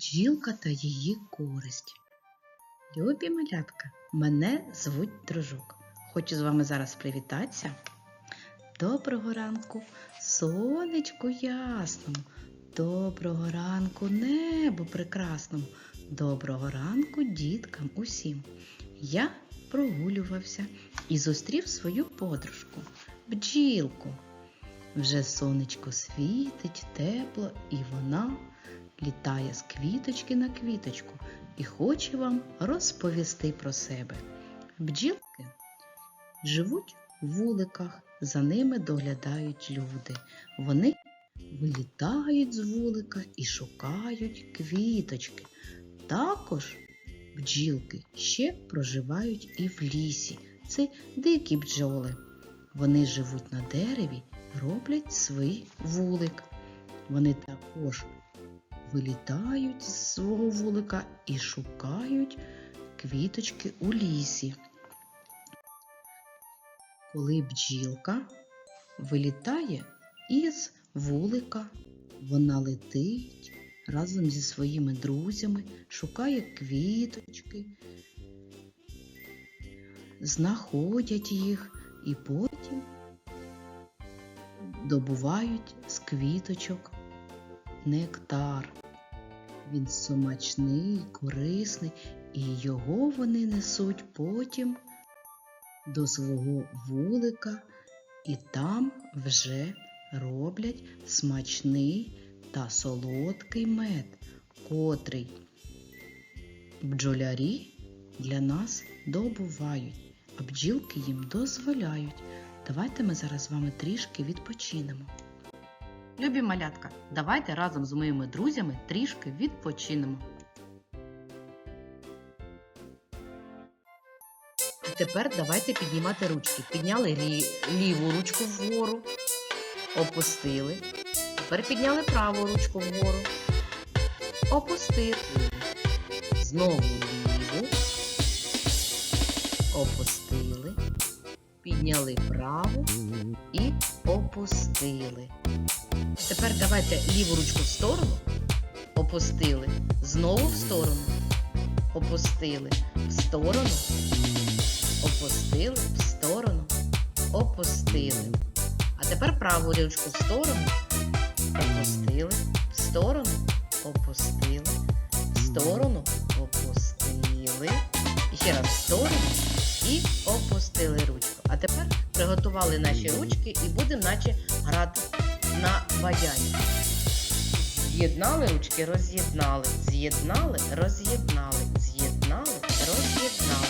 Бджілка та її користь. Любі малятка, мене звуть Дружок. Хочу з вами зараз привітатися. Доброго ранку, сонечку ясному. Доброго ранку, небу прекрасному. Доброго ранку діткам усім. Я прогулювався і зустрів свою подружку, бджілку. Вже сонечко світить, тепло, і вона літає з квіточки на квіточку і хоче вам розповісти про себе. Бджілки живуть в вуликах, за ними доглядають люди. Вони вилітають з вулика і шукають квіточки. Також бджілки ще проживають і в лісі. Це дикі бджоли. Вони живуть на дереві, роблять свій вулик. Вони також вилітають з свого вулика і шукають квіточки у лісі. Коли бджілка вилітає із вулика, вона летить разом зі своїми друзями, шукає квіточки, знаходять їх і потім добувають з квіточок нектар. Він смачний, корисний, і його вони несуть потім до свого вулика, і там вже роблять смачний та солодкий мед, котрий бджолярі для нас добувають, а бджілки їм дозволяють. Давайте ми зараз з вами трішки відпочинемо. Любі малятка, давайте разом з моїми друзями трішки відпочинемо. І тепер давайте піднімати ручки. Підняли лі- ліву ручку вгору, опустили. Тепер підняли праву ручку вгору, опустили. Знову ліву, опустили, підняли праву і опустили. Тепер давайте ліву ручку в сторону, опустили, знову в сторону, опустили, в сторону, опустили, в сторону, опустили. А тепер праву ручку в сторону, опустили, в сторону, опустили, в сторону, опустили. І ще раз в сторону. І опустили ручку. Тепер приготували наші ручки і будемо наче грати на баяні. З'єднали ручки, роз'єднали, з'єднали, роз'єднали, з'єднали, роз'єднали.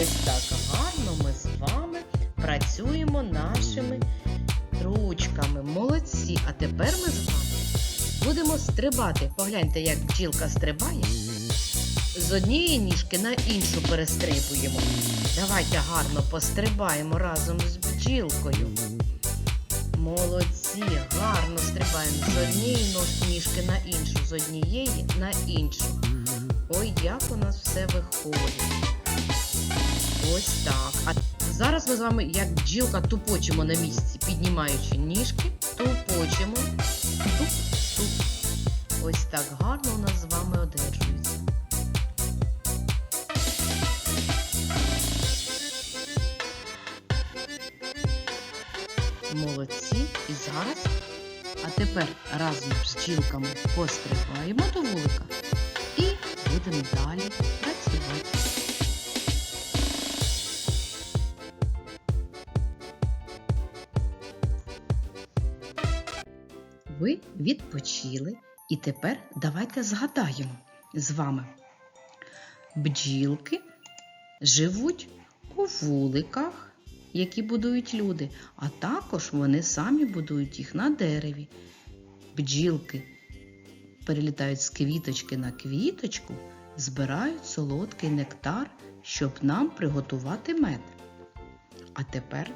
Ось так гарно ми з вами працюємо нашими ручками. Молодці! А тепер ми з вами будемо стрибати. Погляньте, як бджілка стрибає. З однієї ніжки на іншу перестрибуємо. Давайте гарно пострибаємо разом з бджілкою. Молодці, гарно стрибаємо з однієї ніжки на іншу, з однієї на іншу. Ой, як у нас все виходить. Ось так. А зараз ми з вами, як бджілка, тупочимо на місці, піднімаючи ніжки, тупочимо. Туп-туп. Ось так гарно у нас з вами одержується. Молодці. І зараз. А тепер разом з бджілками пострибаємо до вулика і будемо далі працювати. Ви відпочили і тепер давайте згадаємо з вами. Бджілки живуть у вуликах, які будують люди, а також вони самі будують їх на дереві. Бджілки перелітають з квіточки на квіточку, збирають солодкий нектар, щоб нам приготувати мед. А тепер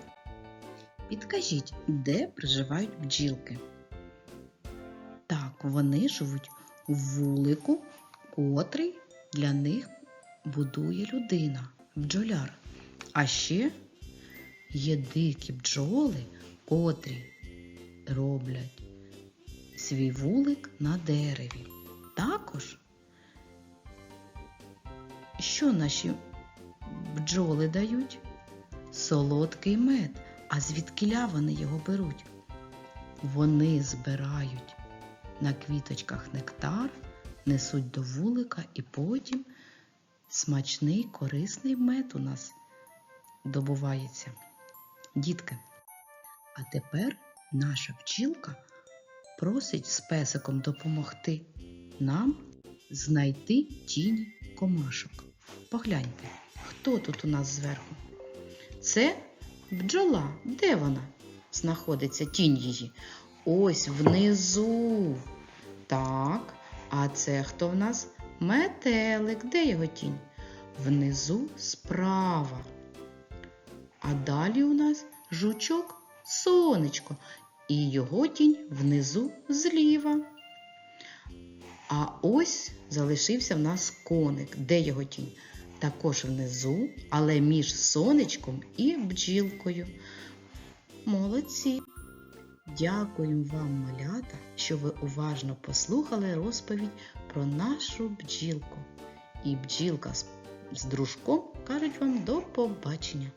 підкажіть, де проживають бджілки? Так, вони живуть у вулику, котрий для них будує людина, бджоляр. А ще є дикі бджоли, котрі роблять свій вулик на дереві. Також що наші бджоли дають? Солодкий мед. А звідкиля вони його беруть? Вони збирають на квіточках нектар, несуть до вулика і потім смачний корисний мед у нас добувається. Дітки, а тепер наша бджілка просить з песиком допомогти нам знайти тіні комашок. Погляньте, хто тут у нас зверху? Це бджола. Де вона? Знаходиться тінь її. Ось внизу. Так, а це хто в нас? Метелик. Де його тінь? Внизу справа. А далі у нас жучок сонечко. І його тінь внизу зліва. А ось залишився в нас коник. Де його тінь? Також внизу, але між сонечком і бджілкою. Молодці! Дякуємо вам, малята, що ви уважно послухали розповідь про нашу бджілку. І бджілка з, дружком кажуть вам до побачення.